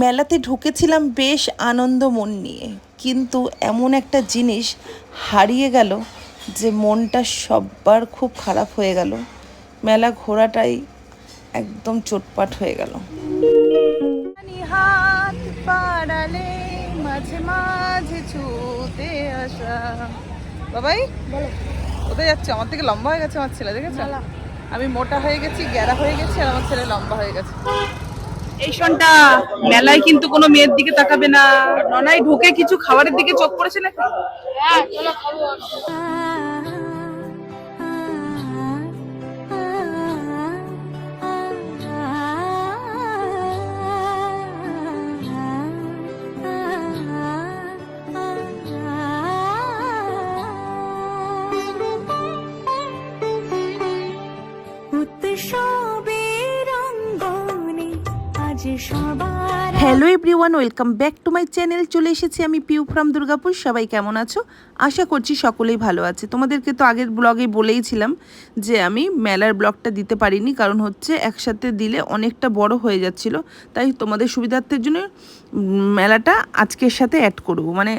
মেলাতে ঢুকেছিলাম বেশ আনন্দ মন নিয়ে। কিন্তু এমন একটা জিনিস হারিয়ে গেল যে মনটা সববার খুব খারাপ হয়ে গেল। মেলা ঘোরাটাই একদম চোটপাট হয়ে গেল। হাত পাড়ালে মাঝে মাঝে ছুটে আসা। বাবাই কোথায় যাচ্ছে? আমার থেকে লম্বা হয়ে গেছে আমার ছেলে দেখেছ? আমি মোটা হয়ে গেছি গ্যারা হয়ে গেছি আর আমার ছেলে লম্বা হয়ে গেছে। এই শোনটা মেলায় কিন্তু কোনো মেয়ের দিকে তাকাবে না। ননাই ঢুকে কিছু খাবারের দিকে চোখ পড়েছে নাকি? উৎসবের hello everyone, welcome back to my channel. চলে এসেছি আমি পিউ ফ্রম দুর্গাপুর। সবাই কেমন আছো? আশা করছি সকলেই ভালো আছে। তোমাদেরকে তো আগের ব্লগে বলেইছিলাম যে আমি মেলার ব্লগটা দিতে পারিনি, কারণ হচ্ছে একসাথে দিলে অনেকটা বড় হয়ে যাচ্ছিল। তাই তোমাদের সুবিধার্থের জন্য মেলাটা আজকের সাথে অ্যাড করব। মানে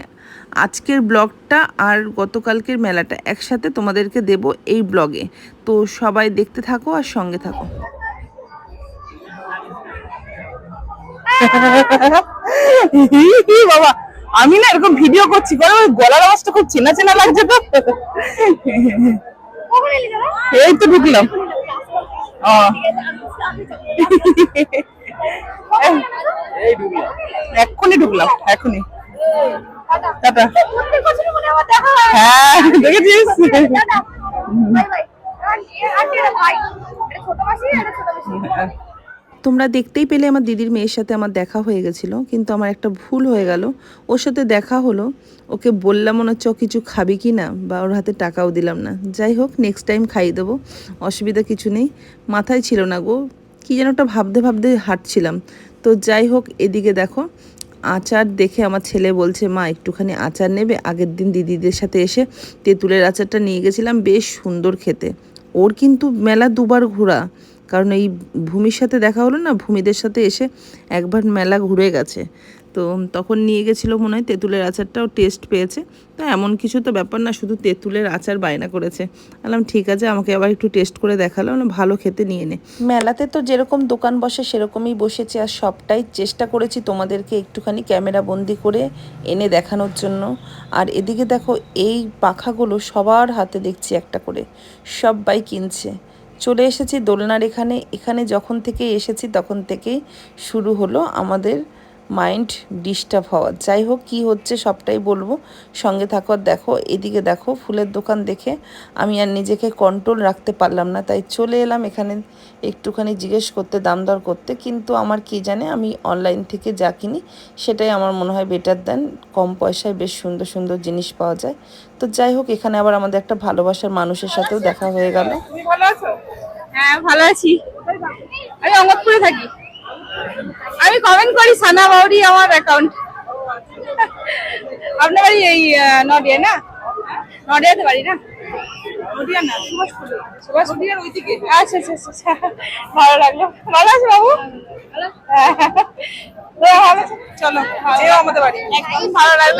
আজকের ব্লগটা আর গতকালকের মেলাটা একসাথে তোমাদেরকে দেব এই ব্লগে। তো সবাই দেখতে থাকো আর সঙ্গে থাকো। বাবা। আমি না এরকম ভিডিও করছি ওই গলার আওয়াজটা খুব চেনা চেনা লাগছে তো। এই তো ঢুকলাম। এক্ষুনি ঢুকলাম এখনই টাটা। হ্যাঁ দেখেছিস? তোমরা দেখতেই পেলে আমার দিদির মেয়ের সাথে আমার দেখা হয়ে গেছিল, কিন্তু আমার একটা ভুল হয়ে গেল। ওর সাথে দেখা হলো, ওকে বললাম মনে হচ্ছে কিছু খাবি কি না, বা ওর হাতে টাকাও দিলাম না। যাই হোক নেক্সট টাইম খাইয়ে দেবো, অসুবিধা কিছু নেই। মাথায় ছিল না গো, কি যেন একটা ভাবতে ভাবতে হাঁটছিলাম। তো যাই হোক, এদিকে দেখো, আচার দেখে আমার ছেলে বলছে, মা, একটুখানি আচার নেবে, আগের দিন দিদিদের সাথে এসে তেঁতুলের আচারটা নিয়ে গেছিলাম, বেশ সুন্দর খেতে। ওর কিন্তু মেলা দুবার ঘোরা। কারণ এই ভূমির সাথে দেখা হলো না, ভূমিদের সাথে এসে একবার মেলা ঘুরে গেছে। তো তখন নিয়ে গেছিল মনে হয় তেঁতুলের আচারটাও টেস্ট পেয়েছে। তো এমন কিছু তো ব্যাপার না, শুধু তেঁতুলের আচার বায়না করেছে। বললাম, ঠিক আছে, আমাকে আবার একটু টেস্ট করে দেখাল ভালো খেতে নিয়ে নে। মেলাতে তো যেরকম দোকান বসে সেরকমই বসেছে, আর সবটাই চেষ্টা করেছি তোমাদেরকে একটুখানি ক্যামেরা বন্দি করে এনে দেখানোর জন্য। আর এদিকে দেখো, এই পাখাগুলো সবার হাতে দেখছি একটা করে সবাই কিনছে। চলে এসেছি দোলনার এখানে। এখানে যখন থেকে এসেছি তখন থেকেই শুরু হলো আমাদের মাইন্ড ডিস্টার্ব হওয়া। যাই হোক, কী হচ্ছে সবটাই বলব। সঙ্গে থাকো দেখো, এদিকে দেখো, ফুলের দোকান দেখে আমি আর নিজেকে কন্ট্রোল রাখতে পারলাম না। তাই চলে এলাম এখানে একটুখানি জিজ্ঞেস করতে, দাম দর করতে। কিন্তু আমার কি জানে, আমি অনলাইন থেকে যা কিনি, সেটাই আমার মনে হয় বেটার দেন কম পয়সায় বেশ সুন্দর সুন্দর জিনিস পাওয়া যায়। তো যাই হোক, এখানে আবার আমাদের একটা ভালোবাসার মানুষের সাথেও দেখা হয়ে গেল। ভালো আছো? হ্যাঁ ভালো আছি। আমি অঙ্গতপুরে থাকি। আমি কমেন্ট করি সানা বাউরি আমার অ্যাকাউন্ট আপনার বাড়ি এই নডিয়া না? নডিয়াতে বাড়ি না? নডিয়া না? সুভাষপুর সুভাষ নডিয়ার ওইদিকে। আচ্ছা আচ্ছা আচ্ছা, আচ্ছা। ভালো লাগল। ভালো আছে বাবু? হ্যাঁ, ভালো চলো আমাদের বাড়ি। একদম ভালো লাগল।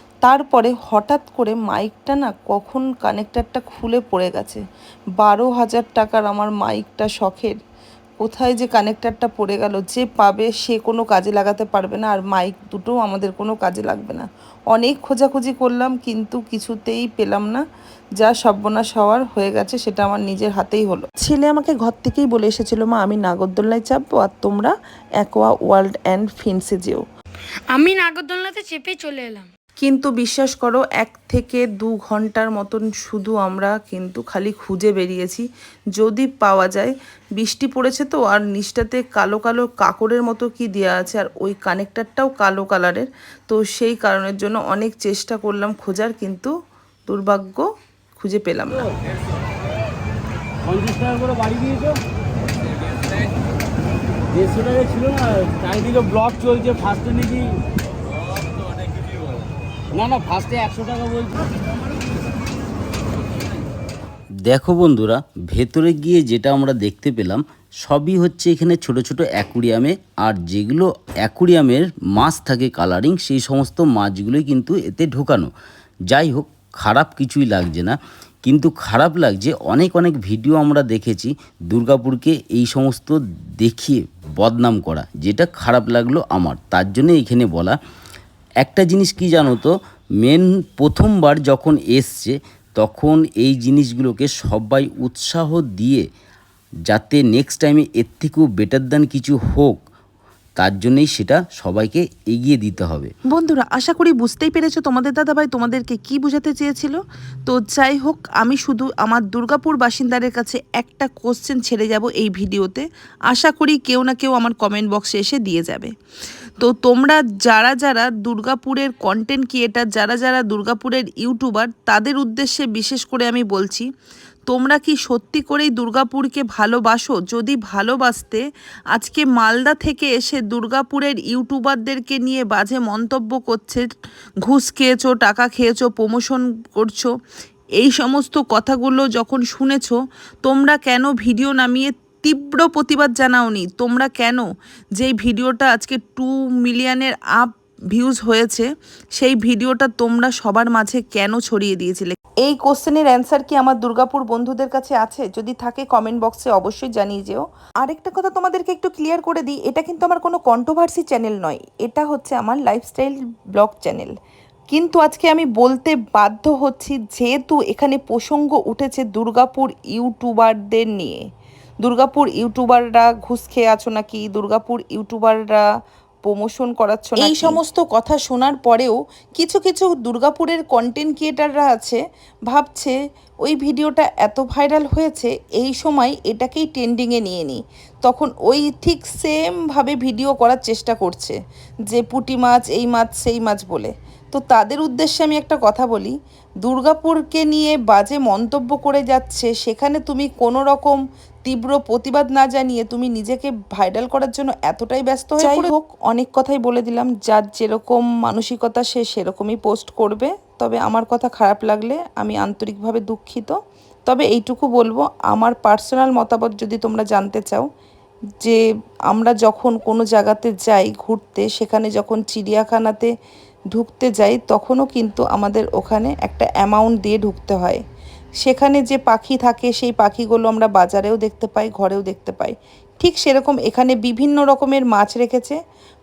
তারপরে হঠাৎ করে মাইকটা না কখন কানেক্টারটা খুলে পড়ে গেছে। বারো হাজার টাকার আমার মাইকটা শখের। কোথায় যে কানেক্টারটা পড়ে গেল, যে পাবে সে কোনো কাজে লাগাতে পারবে না, আর মাইক দুটোও আমাদের কোনো কাজে লাগবে না। অনেক খোঁজাখুঁজি করলাম, কিন্তু কিছুতেই পেলাম না। যা সর্বনাশ হওয়ার হয়ে গেছে, সেটা আমার নিজের হাতেই হলো। ছেলে আমাকে ঘর থেকেই বলে এসেছিল, মা, আমি নাগরদোলনায় চাপবো আর তোমরা অ্যাকোয়া ওয়ার্ল্ড অ্যান্ড ফিন্সে যেও। আমি নাগরদোলনাতে চেপে চলে এলাম। কিন্তু বিশ্বাস করো, এক থেকে দু ঘণ্টার মতন শুধু আমরা কিন্তু খালি খুঁজে বেরিয়েছি। যদি পাওয়া যায়, বৃষ্টি পড়েছে তো, আর নিচটাতে কালো কালো কাকড়ের মতো কি দেওয়া আছে, আর ওই কানেক্টারটাও কালো কালারের। তো সেই কারণের জন্য অনেক চেষ্টা করলাম খোঁজার, কিন্তু দুর্ভাগ্য খুঁজে পেলাম না। করে বাড়ি ছিল না, চারিদিকে ব্লক চলছে ফার্স্টে নাকি দেখো বন্ধুরা, ভেতরে গিয়ে যেটা আমরা দেখতে পেলাম, সবই হচ্ছে এখানে ছোট ছোট অ্যাকুরিয়ামে, আর যেগুলো অ্যাকুরিয়ামের মাছ থাকে কালারিং সেই সমস্ত মাছগুলোই কিন্তু এতে ঢোকানো। যাই হোক, খারাপ কিছুই লাগছে না, কিন্তু খারাপ লাগছে, অনেক অনেক ভিডিও আমরা দেখেছি, দুর্গাপুরকে এই সমস্ত দেখিয়ে বদনাম করা, যেটা খারাপ লাগল আমার, তার জন্য এখানে বলা। একটা জিনিস কি জানো তো? মেন প্রথমবার যখন এসছে, তখন এই জিনিসগুলোকে সবাই উৎসাহ দিয়ে যাতে নেক্সট টাইমে এর থেকেও বেটার দ্যান কিছু হোক, তার জন্যই সেটা সবাইকে এগিয়ে দিতে হবে। বন্ধুরা, আশা করি বুঝতেই পেরেছ তোমাদের দাদাভাই তোমাদেরকে কি বোঝাতে চেয়েছিল। তো যাই হোক, আমি শুধু আমার দুর্গাপুর বাসিন্দাদের কাছে একটা কোশ্চেন ছেড়ে যাব এই ভিডিওতে। আশা করি কেউ না কেউ আমার কমেন্ট বক্সে এসে দিয়ে যাবে। তো তোমরা যারা যারা দুর্গাপুরের কন্টেন্ট ক্রিয়েটার যারা যারা দুর্গাপুরের ইউটিউবার তাদের উদ্দেশ্যে বিশেষ করে আমি বলছি, তোমরা কি সত্যি করেই দুর্গাপুরকে ভালোবাসো? যদি ভালোবাসতে, আজকে মালদা থেকে এসে দুর্গাপুরের ইউটিউবারদেরকে নিয়ে বাজে মন্তব্য করছে, ঘুষ খেয়েছো, টাকা খেয়েছো প্রমোশন করছ, এই সমস্ত কথাগুলো যখন শুনেছো, তোমরা কেন ভিডিও নামিয়ে তীব্র প্রতিবাদ জানাওনি। তোমরা কেন? যেই ভিডিওটা আজকে টু মিলিয়নের আপ ভিউজ হয়েছে, সেই ভিডিওটা তোমরা সবার মাঝে কেন ছড়িয়ে দিয়েছিলে? এই কোশ্চেনের অ্যান্সার কি আমার দুর্গাপুর বন্ধুদের কাছে আছে? যদি থাকে কমেন্ট বক্সে অবশ্যই জানিয়ে যেও। আরেকটা কথা তোমাদেরকে একটু ক্লিয়ার করে দিই, এটা কিন্তু আমার কোনো কন্ট্রোভার্সি চ্যানেল নয়। এটা হচ্ছে আমার লাইফস্টাইল ব্লগ চ্যানেল কিন্তু আজকে আমি বলতে বাধ্য হচ্ছি, যেহেতু এখানে প্রসঙ্গ উঠেছে দুর্গাপুর ইউটিউবারদের নিয়ে। দুর্গাপুর ইউটিউবাররা ঘুষ খেয়ে আছো নাকি? দুর্গাপুর ইউটিউবাররা প্রমোশন করাচ্ছ না এই সমস্ত কথা শোনার পরেও কিছু কিছু দুর্গাপুরের কন্টেন্ট ক্রিয়েটাররা আছে ভাবছে ওই ভিডিওটা এত ভাইরাল হয়েছে এই সময় এটাকেই ট্রেন্ডিংয়ে নিয়ে নিই তখন ওই ঠিক সেমভাবে ভিডিও করার চেষ্টা করছে যে পুঁটি মাছ এই মাছ সেই মাছ বলে। তো তাদের উদ্দেশ্যে আমি একটা কথা বলি দুর্গাপুরকে নিয়ে বাজে মন্তব্য করে যাচ্ছে সেখানে তুমি কোনো রকম তীব্র প্রতিবাদ না জানিয়ে তুমি নিজেকে ভাইরাল করার জন্য এতটাই ব্যস্ত হয়ে যাই হোক অনেক কথাই বলে দিলাম। যার যেরকম মানসিকতা সে সেরকমই পোস্ট করবে। তবে আমার কথা খারাপ লাগলে আমি আন্তরিকভাবে দুঃখিত। তবে এইটুকু বলব আমার পার্সোনাল মতামত যদি তোমরা জানতে চাও যে আমরা যখন কোনো জায়গাতে যাই ঘুরতে সেখানে যখন চিড়িয়াখানাতে ঢুকতে যাই তখনও কিন্তু আমাদের ওখানে একটা অ্যামাউন্ট দিয়ে ঢুকতে হয়। সেখানে যে পাখি থাকে, সেই পাখিগুলো আমরা বাজারেও দেখতে পাই, ঘরেও দেখতে পাই। ঠিক সেরকম এখানে বিভিন্ন রকমের মাছ রেখেছে।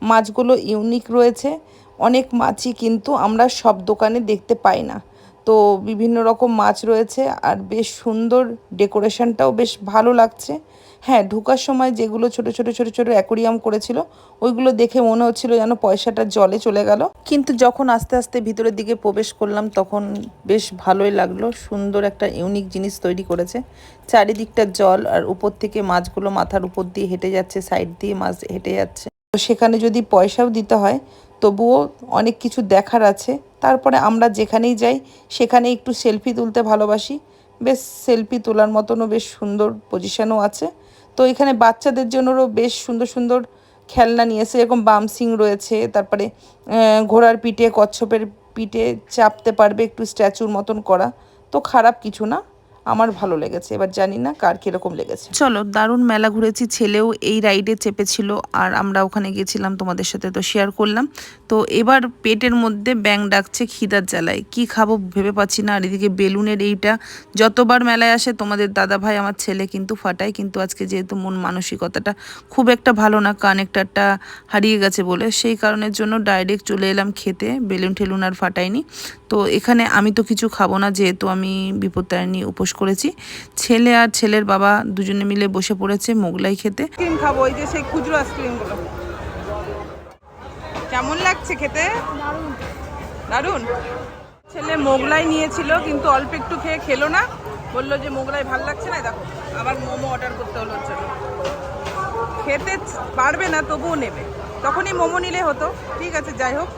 মাছগুলো ইউনিক রয়েছে। অনেক মাছই কিন্তু আমরা সব দোকানে দেখতে পাই না। তো বিভিন্ন রকম মাছ রয়েছে আর বেশ সুন্দর ডেকোরেশনটাও বেশ ভালো লাগছে। হ্যাঁ ঢোকার সময় যেগুলো ছোট ছোট ছোট ছোট অ্যাকোরিয়াম করেছিল, ওইগুলো দেখে মনে হচ্ছিল যেন পয়সাটা জলে চলে গেল। কিন্তু যখন আস্তে আস্তে ভিতরের দিকে প্রবেশ করলাম, তখন বেশ ভালোই লাগল, সুন্দর একটা ইউনিক জিনিস তৈরি করেছে। চারিদিকটা জল আর উপর থেকে মাছগুলো মাথার উপর দিয়ে হেঁটে যাচ্ছে সাইড দিয়ে মাছ হেঁটে যাচ্ছে। তো সেখানে যদি পয়সাও দিতে হয়, তবুও অনেক কিছু দেখার আছে। তারপরে আমরা যেখানেই যাই সেখানে একটু সেলফি তুলতে ভালোবাসি। বেশ সেলফি তোলার মতনও বেশ সুন্দর পজিশনও আছে। তো এখানে বাচ্চাদের জন্যও বেশ সুন্দর সুন্দর খেলনা নিয়েছে এরকম বামসিং রয়েছে, তারপরে ঘোড়ার পিঠে, কচ্ছপের পিঠে চাপতে পারবে একটু স্ট্যাচুর মতন করা। তো খারাপ কিছু না। আমার ভালো লেগেছে। এবার জানি না কার কীরকম লেগেছে। চলো, দারুণ মেলা ঘুরেছি, ছেলেও এই রাইডে চেপেছিল আর আমরা ওখানে গেছিলাম তোমাদের সাথে তো শেয়ার করলাম। তো এবার পেটের মধ্যে ব্যাং ডাকছে খিদার জ্বালায়। কি খাব ভেবে পাচ্ছি না। আর এদিকে বেলুনের এইটা যতবার মেলায় আসে তোমাদের দাদা ভাই আমার ছেলে কিন্তু ফাটায়। কিন্তু আজকে যেহেতু মন মানসিকতাটা খুব একটা ভালো না, কানেক্টারটা হারিয়ে গেছে বলে। সেই কারণের জন্য ডাইরেক্ট চলে এলাম খেতে। বেলুন ঠেলুন আর ফাটাইনি। তো এখানে আমি তো কিছু খাব না, যেহেতু আমি বিপত্তারিণী উপোস করেছি। ছেলে আর ছেলের বাবা দুজনে মিলে বসে পড়েছে মোগলাই খেতে। আইসক্রিম খাব ওই যে সেই খুচরো আইসক্রিমগুলো। কেমন লাগছে খেতে? দারুণ। ছেলে মোগলাই নিয়েছিল কিন্তু অল্প একটু খেয়ে খেলো না। বলল যে মোগলাই ভালো লাগছে না দেখো আবার মোমো অর্ডার করতে হলো জন্য। খেতে পারবে না তবুও নেবে। তখনই মোমো নিলে হতো। ঠিক আছে যাই হোক।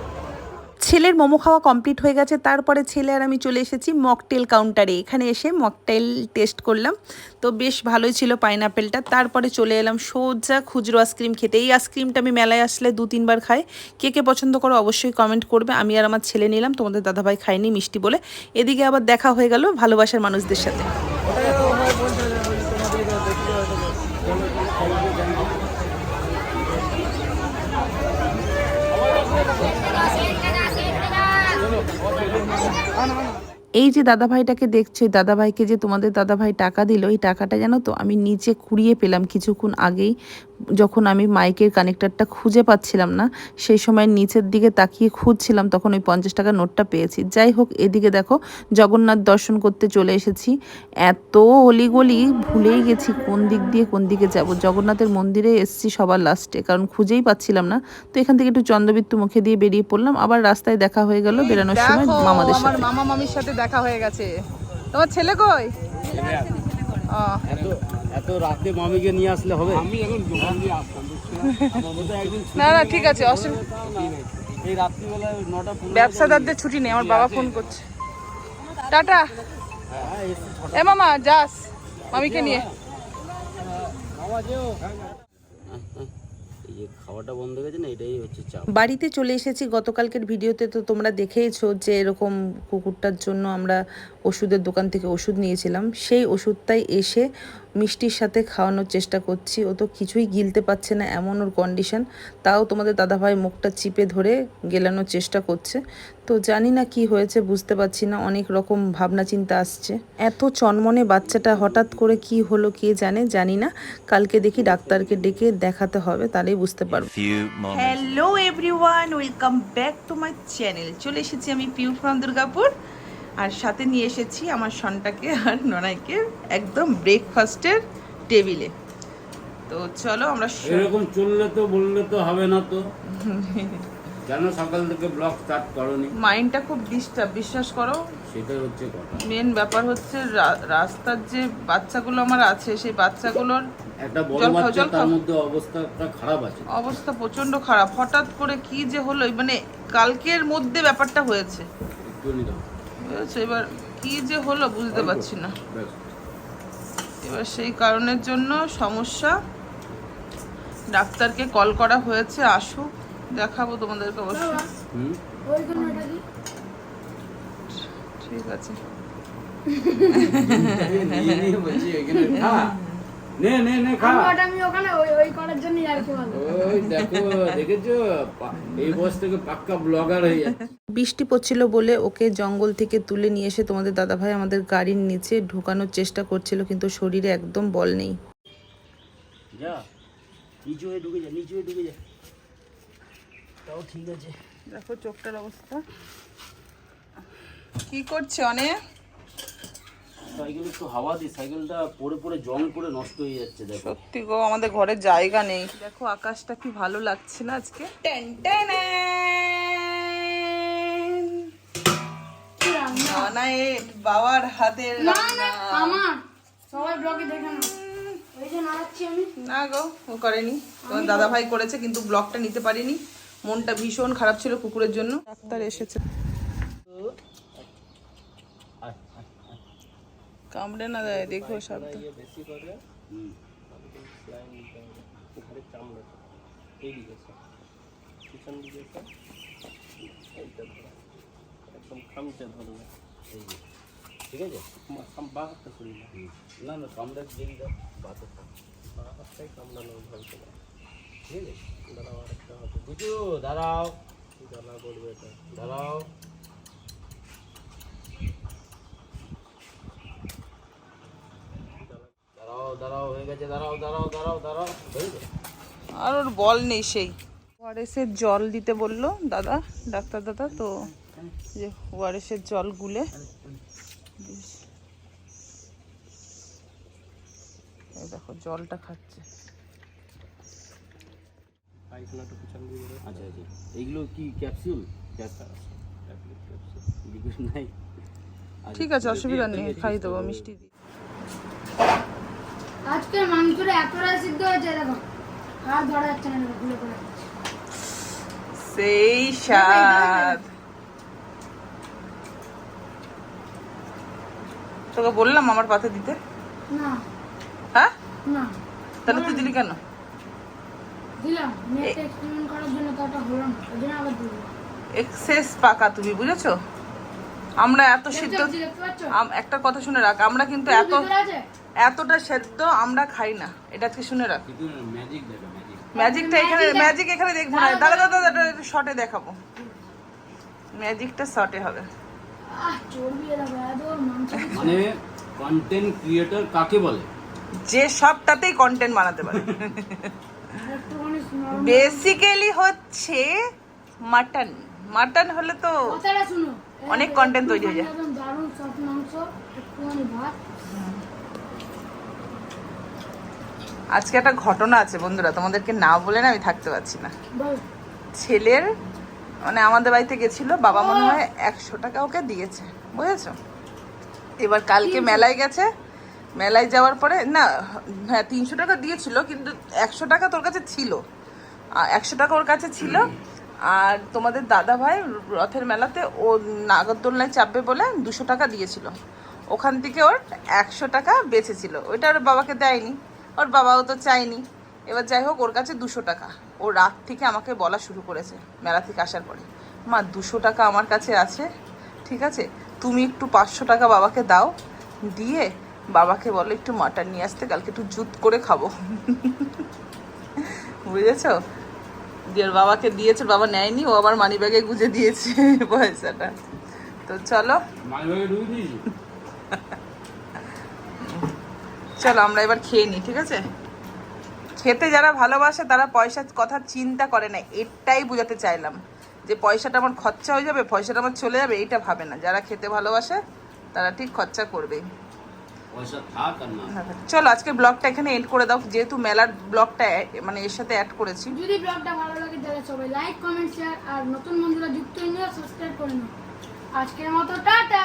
ছেলের মোমো খাওয়া কমপ্লিট হয়ে গেছে, তারপরে ছেলে আর আমি চলে এসেছি মকটেল কাউন্টারে এখানে এসে মকটেল টেস্ট করলাম। তো বেশ ভালোই ছিল পাইনাপেলটা তারপরে চলে এলাম সোজা খুচরো আইসক্রিম খেতে। এই আইসক্রিমটা আমি মেলায় আসলে দু, তিনবার খাই। কে কে পছন্দ করো অবশ্যই কমেন্ট করবে। আমি আর আমার ছেলে নিলাম, তোমাদের দাদাভাই খায়নি, মিষ্টি বলে। এদিকে আবার দেখা হয়ে গেল ভালোবাসার মানুষদের সাথে। এই যে দাদাভাইটাকে দেখছ দাদা দাদাভাইকে যে তোমাদের দাদাভাই টাকা দিল, এই টাকাটা জানো তো আমি নিচে কুড়িয়ে পেলাম কিছুক্ষণ আগেই। যখন আমি মাইকের কানেক্টারটা খুঁজে পাচ্ছিলাম না সেই সময় নিচের দিকে তাকিয়ে খুঁজছিলাম তখন ওই পঞ্চাশ টাকার নোটটা পেয়েছি। যাই হোক এদিকে দেখো জগন্নাথ দর্শন করতে চলে এসেছি। এত অলিগলি ভুলেই গেছি কোন দিক দিয়ে কোন দিকে যাব। জগন্নাথের মন্দিরে এসেছি সবার লাস্টে কারণ খুঁজেই পাচ্ছিলাম না। তো এখান থেকে একটু চন্দ্রবিত্তু মুখে দিয়ে বেরিয়ে পড়লাম আবার রাস্তায় দেখা হয়ে গেল বেরানোর সময় মামাদের সাথে। মামা মামির সাথে দেখা হয়ে গেছে। তোমার ছেলে কই? ও, এত রাতে মামিকে নিয়ে আসলে হবে? আমি এখন দোকান দিয়ে আসতাম না না ঠিক আছে অসুবিধা এই রাত্রিবেলা নটা ব্যবসাদারদের ছুটি নেই আমার বাবা ফোন করছে। টাটা। এ মামা যাস মামিকে নিয়ে। খাওয়াটা বন্ধ হয়ে গেছে না এটাই হচ্ছে চাপ। বাড়িতে চলে এসেছি গতকালকের ভিডিওতে তো তোমরা দেখেইছো যে এরকম কুকুরটার জন্য আমরা ওষুধের দোকান থেকে ওষুধ নিয়েছিলাম। সেই ওষুধটাই এসে মিষ্টির সাথে খাওয়ানোর চেষ্টা করছি। ও তো কিছুই গিলতে পারছে না এমন ওর কন্ডিশন তাও তোমাদের দাদাভাই মুখটা চিপে ধরে গেলানোর চেষ্টা করছে। তো জানি না কি হয়েছে বুঝতে পারছি না। অনেক রকম ভাবনা চিন্তা আসছে। এত চনমনে বাচ্চাটা হঠাৎ করে কি হলো কে জানে জানি না। কালকে দেখি ডাক্তারকে ডেকে দেখাতে হবে তাহলেই বুঝতে পারব। Hello everyone welcome back to my channel চলে এসেছি আমি পিউ ফ্রম দুর্গাপুর। আর সাথে নিয়ে এসেছি আমার সনটাকে আর ননাইকে একদম ব্রেকফাস্টের টেবিলে তো চলো আমরা এরকম চললে তো বললে তো হবে না তো। কেন সকাল থেকে ব্লগ স্টার্ট করনি? মাইন্ডটা খুব ডিস্টার্ব বিশ্বাস করো। সেটাই হচ্ছে কথা। মেন ব্যাপার হচ্ছে রাস্তার যে বাচ্চাগুলো আমার আছে সেই বাচ্চাগুলোর একটা বড় বাচ্চা তার মধ্যে অবস্থাটা খারাপ আছে। অবস্থা প্রচণ্ড খারাপ। হঠাৎ করে কি যে হলো মানে কালকের মধ্যে ব্যাপারটা হয়েছে। একটু? এবার কি যে হলো বুঝতে পারছি না। এবার সেই কারণের জন্য সমস্যা। ডাক্তারকে কল করা হয়েছে আসুক দেখাবো তোমাদেরকে অবশ্যই। ঠিক আছে। নে নে নে খা। আমি ওখানে ওই ওই করার জন্য আর কি ওই দেখো দেখেছ? এই বয়স থেকে পাক্কা ব্লগার হয়ে যাচ্ছে। বৃষ্টি পড়ছিল বলে ওকে জঙ্গল থেকে তুলে নিয়ে এসে তোমাদের দাদাভাই আমাদের গাড়ির নিচে ঢোকানোর চেষ্টা করছিল কিন্তু শরীরে একদম বল নেই। যা নিচু হয়ে ঢুকে যা নিচু হয়ে ঢুকে যা। তাও ঠিক আছে। দেখো চোখটার অবস্থা। কি করছে অনেক? সাইকেল একটু হাওয়া দি সাইকেলটা পড়ে পড়ে জং পড়ে নষ্ট হয়ে যাচ্ছে দেখো। সত্যি গো আমাদের ঘরে জায়গা নেই। দেখো আকাশটা কি ভালো লাগছে না আজকে? টেন টেন বাবার হাতের রান্না। আমার। সবাই ব্লগে দেখে না ওই যে নাড়াচ্ছি আমি। না গো ও করেনি। তোমার দাদা ভাই করেছে কিন্তু ব্লগটা নিতে পারিনি। মনটা ভীষণ খারাপ ছিল কুকুরের জন্য। ডাক্তার এসেছে। কামড়ে না দেয় দেখো শব্দ ঠিক আছে হুম। না না কামড়া দিয়ে দাও বাতে ঠিক আছে বুঝু দাঁড়াও দাঁড়াও দাঁড়াও দাঁড়াও হয়ে গেছে দাঁড়াও দাঁড়াও দাঁড়াও দাঁড়াও। আর ওর বল নেই সেই। ওয়ারেসের জল দিতে বলল দাদা ডাক্তার দাদা তো যে ওয়ারেসের জল গুলে। দেখো জলটা খাচ্ছে। আচ্ছা আচ্ছা। এইগুলো কি ক্যাপসুল আচ্ছা, ঠিক আছে অসুবিধা নেই খাই দেবো মিষ্টি দিয়ে। মাংসটা এতটা সিদ্ধ হয়েছে দেখো। ধরা যাচ্ছে না গুলো করে সেই স্বাদ। তোকে বললাম আমার পাতে দিতে? না। হ্যাঁ? না। তাহলে তুই দিলি কেন? দিলাম। এক্সেস পাকা তুমি বুঝেছ? আমরা এত সিদ্ধ একটা কথা শুনে রাখ আমরা কিন্তু এত এতটা সেদ্ধ আমরা খাই না। এটা আজকে শুনে রাখ। ম্যাজিক দেখা ম্যাজিক ম্যাজিকটা এখানে ম্যাজিক এখানে দেখব না। দাদা দাদা দাদা একটু শর্টে দেখাবো। ম্যাজিকটা শর্টে হবে। মানে কন্টেন্ট ক্রিয়েটর কাকে বলে? যে সবটাতেই কন্টেন্ট বানাতে পারে। বেসিক্যালি হচ্ছে মাটন মাটন হলে তো অনেক content তৈরি হয়ে যায়। দারুণ সফট মাংস একটুখানি ভাত। আজকে একটা ঘটনা আছে বন্ধুরা তোমাদেরকে না বলে না আমি থাকতে পারছি না। ছেলের মানে আমাদের বাড়িতে গেছিল বাবা মনে হয় একশো টাকা ওকে দিয়েছে বুঝেছ? এবার কালকে মেলায় গেছে মেলায় যাওয়ার পরে না হ্যাঁ তিনশো টাকা দিয়েছিল কিন্তু একশো টাকা তোর কাছে ছিল। একশো টাকা ওর কাছে ছিল। আর তোমাদের দাদা ভাই রথের মেলাতে ও নাগরদোলনায় চাপবে বলে দুশো টাকা দিয়েছিল। ওখান থেকে ওর একশো টাকা বেঁচেছিল। ওইটা ওর বাবাকে দেয়নি। ওর বাবাও তো চায়নি। এবার যাই হোক, ওর কাছে দুশো টাকা। ও রাত থেকে আমাকে বলা শুরু করেছে মেলা থেকে আসার পরে। মা, দুশো টাকা আমার কাছে আছে, ঠিক আছে? তুমি একটু পাঁচশো টাকা বাবাকে দাও, দিয়ে বাবাকে বলো একটু মাটন নিয়ে আসতে, কালকে একটু জুত করে খাব। বুঝেছ? দিয়ে বাবাকে দিয়েছে, বাবা নেয়নি, ও আবার মানি ব্যাগে গুজে দিয়েছে পয়সাটা। তো চলো। চলো আমরা এবার খেয়ে নিই ঠিক আছে? খেতে যারা ভালোবাসে তারা পয়সার কথা চিন্তা করে না এটাই বোঝাতে চাইলাম। যে পয়সাটা আমার খরচা হয়ে যাবে পয়সাটা আমার চলে যাবে এইটা ভাবে না। যারা খেতে ভালোবাসে তারা ঠিক খরচা করবেই পয়সা থাক আর না থাক। চলো আজকে ব্লগটা এখানে এন্ড করে দাও। যেহেতু মেলার ব্লগটা মানে এর সাথে অ্যাড করেছি। যদি ব্লগটা ভালো লাগে তাহলে সবাই লাইক কমেন্ট শেয়ার আর নতুন বন্ধুরা যুক্ত হয়ে সাবস্ক্রাইব করে নাও। আজকের মতো টাটা!